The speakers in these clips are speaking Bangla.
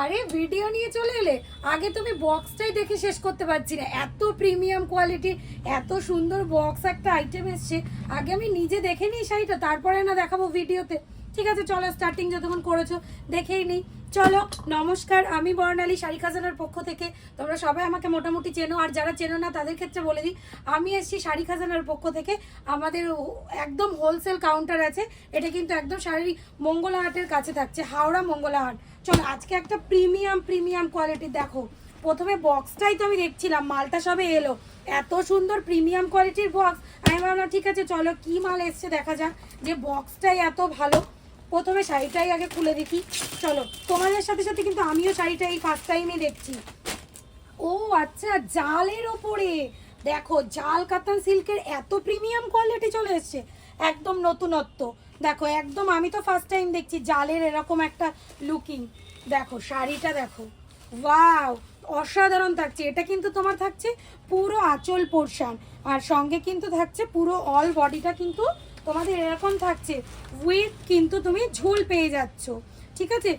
আরে ভিডিও নিয়ে চলে এলে? আগে তুমি বক্সটাই দেখে শেষ করতে পারছি না। এত প্রিমিয়াম কোয়ালিটি এত সুন্দর বক্স একটা আইটেম এসছে। আগে আমি নিজে দেখে নিই শাড়িটা, তারপরে না দেখাবো ভিডিওতে ঠিক আছে, চলো স্টার্টিং যতক্ষণ করেছ, দেখেই নিই। চলো, নমস্কার, আমি বর্ণালী শাড়ি খাজানার পক্ষ থেকে। তোমরা সবাই আমাকে মোটামুটি চেনো, আর যারা চেনো না, তাদের ক্ষেত্রে বলে দিই, আমি এসেছি শাড়ি খাজানার পক্ষ থেকে। আমাদের একদম হোলসেল কাউন্টার আছে। এটা কিন্তু একদম শাড়ি মঙ্গলা হাটের কাছে থাকছে, হাওড়া মঙ্গলা হাট। চলো, আজকে একটা প্রিমিয়াম প্রিমিয়াম কোয়ালিটি দেখো। প্রথমে বক্সটাই তো আমি দেখছিলাম, মালটা সবে এলো। এত সুন্দর প্রিমিয়াম কোয়ালিটির বক্স আমি ভাবলাম, ঠিক আছে, চলো, কি মাল এসছে দেখা যাক। যে বক্সটাই এত ভালো। প্রথমে শাড়িটাই আগে খুলে দেখি। চলো, তোমাদের সাথে সাথে কিন্তু আমিও শাড়িটা এই ফার্স্ট টাইমে দেখছি। ও আচ্ছা জালের ওপরে। দেখো, জাল, কাতান, সিল্কের এত প্রিমিয়াম কোয়ালিটি চলে এসছে। একদম নতুনত্ব। দেখো, একদম আমি তো ফার্স্ট টাইম দেখছি জালের এরকম একটা লুকিং দেখো, শাড়িটা দেখো। ওয়াও অসাধারণ থাকছে। এটা কিন্তু তোমার থাকছে পুরো আঁচল পোর্শন আর সঙ্গে কিন্তু থাকছে পুরো অল বডিটা কিন্তু তোমাদের এরকম থাকছে। উইথ কিন্তু তুমি ঝোল পেয়ে যাচ্ছ। ঠিক আছে?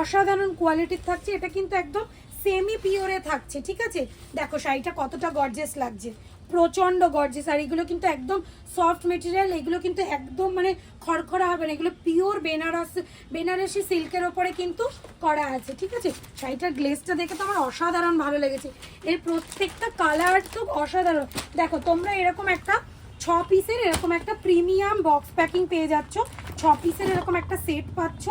অসাধারণ কোয়ালিটির থাকছে। এটা কিন্তু একদম সেমি পিওরে থাকছে। ঠিক আছে? দেখো, শাড়িটা কতটা গর্জেস লাগছে। প্রচণ্ড গর্জেস আর এগুলো কিন্তু একদম সফট মেটেরিয়াল এগুলো কিন্তু একদম মানে খড়খড়া হবে না। এগুলো পিওর বেনারস, বেনারসি সিল্কের ওপরে কিন্তু করা আছে। ঠিক আছে? শাড়িটার গ্লেসটা দেখে তো আমার অসাধারণ ভালো লেগেছে। এর প্রত্যেকটা কালার তো অসাধারণ। দেখো, তোমরা এরকম একটা ছ পিসের এরকম একটা প্রিমিয়াম বক্স প্যাকিং পেয়ে যাচ্ছ। ছ পিসের এরকম একটা সেট পাচ্ছ।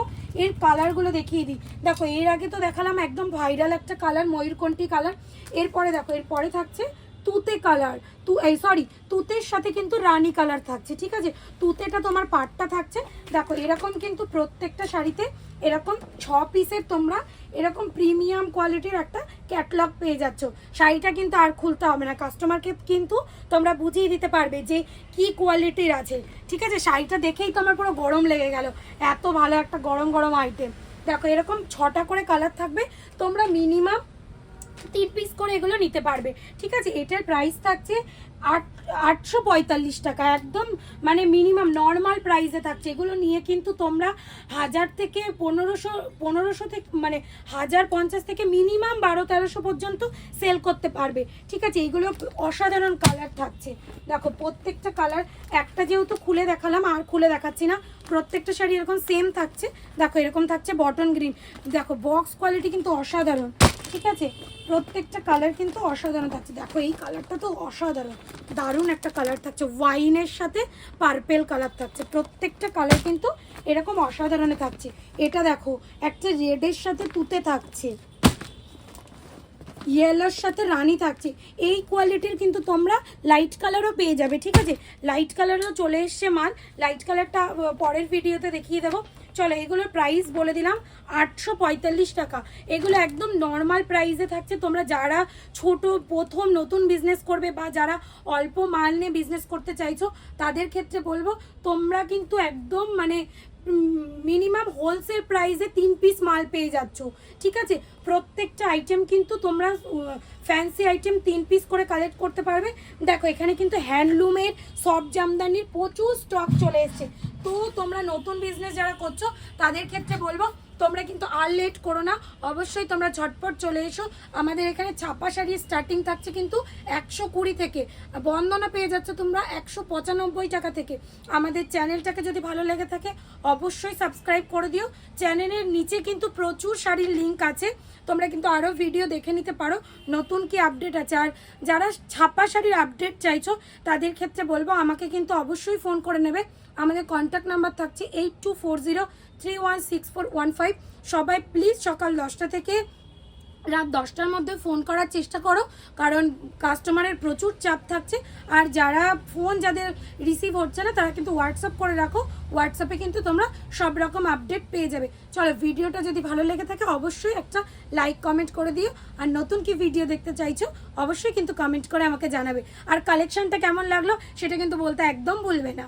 এর কালারগুলো দেখিয়ে দিই। দেখো, এর আগে তো দেখালাম একদম ভাইরাল একটা কালার ময়ূরকণ্ঠী কালার এরপরে দেখো, এরপরে থাকছে তুতে কালার তু, এই সরি তুতের সাথে কিন্তু রানী কালার থাকছে, ঠিক আছে? তুতেটা তোমার পাটটা থাকছে। দেখো, এরকম কিন্তু প্রত্যেকটা শাড়িতে এরকম ছ পিসের তোমরা এরকম প্রিমিয়াম কোয়ালিটির একটা ক্যাটলগ পেয়ে যাচ্ছ। শাড়িটা কিন্তু আর খুলতে হবে না। কাস্টমারকে কিন্তু তোমরা বুঝিয়ে দিতে পারবে যে কি কোয়ালিটির আছে। ঠিক আছে? শাড়িটা দেখেই তো আমার পুরো গরম লেগে গেল। এত ভালো একটা গরম গরম আইটেম দেখো, এরকম ছটা করে কালার থাকবে। তোমরা মিনিমাম তিন পিস করে এগুলো নিতে পারবে। ঠিক আছে? এটার প্রাইস থাকছে আট, আটশো পঁয়তাল্লিশ টাকা। একদম মানে মিনিমাম নর্মাল প্রাইসে থাকছে। এগুলো নিয়ে কিন্তু তোমরা হাজার থেকে পনেরোশো পনেরোশো থেকে মানে হাজার পঞ্চাশ থেকে মিনিমাম বারো, তেরোশো পর্যন্ত সেল করতে পারবে। ঠিক আছে? এইগুলো অসাধারণ কালার থাকছে। দেখো, প্রত্যেকটা কালার একটা যেহেতু খুলে দেখালাম, আর খুলে দেখাচ্ছি না, প্রত্যেকটা শাড়ি এরকম সেম থাকছে। দেখো, এরকম থাকছে বটন গ্রিন দেখো বক্স কোয়ালিটি কিন্তু অসাধারণ। ঠিক আছে? প্রত্যেকটা কালার কিন্তু অসাধারণ থাকছে। দেখো, এই কালারটা তো অসাধারণ। দারুণ একটা কালার থাকছে। ওয়াইনের সাথে পার্পেল কালার থাকছে। প্রত্যেকটা কালার কিন্তু এরকম অসাধারণে থাকছে। এটা দেখো, একটা রেডের সাথে তুতে থাকছে। ইয়েলোর সাথে রানি থাকছে। এই কোয়ালিটির কিন্তু তোমরা লাইট কালারও পেয়ে যাবে, ঠিক আছে? লাইট কালারও চলে এসছে মাল লাইট কালারটা পরের ভিডিওতে দেখিয়ে দেবো। চলো, এগুলোর প্রাইস বলে দিলাম আটশো পঁয়তাল্লিশ টাকা। এগুলো একদম নর্মাল প্রাইসে থাকছে। তোমরা যারা ছোট, প্রথম নতুন বিজনেস করবে বা যারা অল্প মাল নিয়ে বিজনেস করতে চাইছো, তাদের ক্ষেত্রে বলব, তোমরা কিন্তু একদম মানে মিনিমাম হোলসেল প্রাইসে তিন পিস মাল পেয়ে যাচ্ছ, ঠিক আছে? প্রত্যেকটা আইটেম কিন্তু তোমরা ফ্যান্সি আইটেম তিন পিস করে কালেক্ট করতে পারবে। দেখো, এখানে কিন্তু হ্যান্ডলুমের সব জামদানির প্রচুর স্টক চলে এসছে। তো তোমরা নতুন বিজনেস যারা করছ, তাদের ক্ষেত্রে বলব, তোমরা কিন্তু আর লেট করো না। অবশ্যই তোমরা ঝটপট চলে এসো। আমাদের এখানে ছাপা শাড়ির স্টার্টিং থাকছে কিন্তু একশো কুড়ি থেকে। বন্দনা পেয়ে যাচ্ছ তোমরা একশো পঁচানব্বই টাকা থেকে। আমাদের চ্যানেলটাকে যদি ভালো লেগে থাকে, অবশ্যই সাবস্ক্রাইব করে দিও। চ্যানেলের নিচে কিন্তু প্রচুর শাড়ির লিঙ্ক আছে। তোমরা কিন্তু আরও ভিডিও দেখে নিতে পারো। নতুন কি আপডেট আছে? আর যারা ছাপা শাড়ির আপডেট চাইছো, তাদের ক্ষেত্রে বলব, আমাকে কিন্তু অবশ্যই ফোন করে নেবে। আমাদের কন্ট্যাক্ট নাম্বার থাকছে eight two four zero three one six four one five সবাই প্লিজ সকাল দশটা থেকে রাত দশটার মধ্যে ফোন করার চেষ্টা করো, কারণ কাস্টমারের প্রচুর চাপ থাকছে। আর যারা ফোন যাদের রিসিভ হচ্ছে না, তারা কিন্তু হোয়াটসঅ্যাপ করে রাখো। হোয়াটসঅ্যাপে কিন্তু তোমরা সব রকম আপডেট পেয়ে যাবে। চলো, ভিডিওটা যদি ভালো লেগে থাকে, অবশ্যই একটা লাইক কমেন্ট করে দিও। আর নতুন কি ভিডিও দেখতে চাইছো, অবশ্যই কিন্তু কমেন্ট করে আমাকে জানাবে। আর কালেকশনটা কেমন লাগল, সেটা কিন্তু বলতে একদম ভুলবে না।